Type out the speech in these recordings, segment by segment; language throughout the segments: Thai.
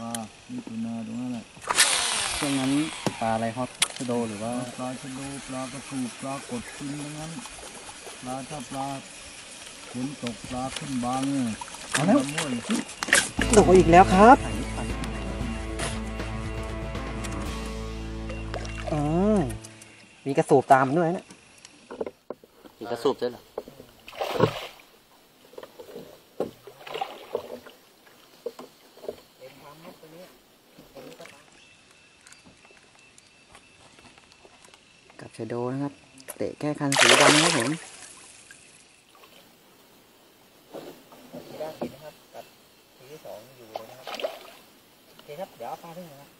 ปลามิถุนาตรงนั้นแหละช่วงนั้นปลาอะไรฮอตชะโดหรือว่าปลาชะโดปลากระสูบปลากดกินทั้งนั้นปลาถ้าปลาฝนตกปลาขึ้นบางเนี่ยเอาแล้วม้วยโอ้อีกแล้วครับอืมมีกระสูบตามด้วยนะมีกระสูบด้วยเหรอ กับชะโดนะครับ เตะแก้คันสีดำนะครับผมได้ผิดนะครับ กับทีที่สองอยู่เลยนะครับโอเคครับ เดี๋ยวเอาปลาขึ้นนะครับ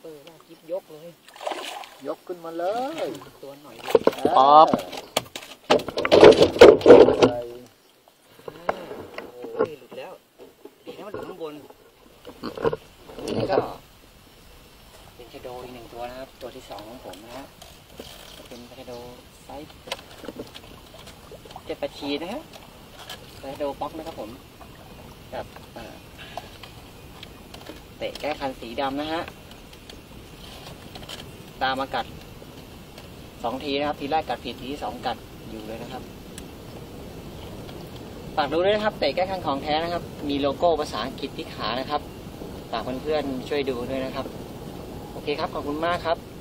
เปิดว่ากิบยกเลย ยกขึ้นมาเลย ตัวหน่อยดิป๊อบใส่โอ้ยหลุดแล้วดีนะมันหลุดข้างบน นี่ครับเป็นชโดอีกหนึ่งตัวนะครับ ตัวที่สองของผมนะฮะเป็นชโดไซส์เจ็ดแปชีนะฮะชโดป๊อกนะครับผมกับเอ่อเตะแก้คันสีดำนะฮะตามมากัดสองทีนะครับ ทีแรกกัดผิดทีที่สองกัดอยู่เลยนะครับฝากดูด้วยนะครับ เตะแก้คันของแท้นะครับ มีโลโก้ภาษาอังกฤษที่ขานะครับ ฝากเพื่อนๆช่วยดูด้วยนะครับ โอเคครับ ขอบคุณมากครับ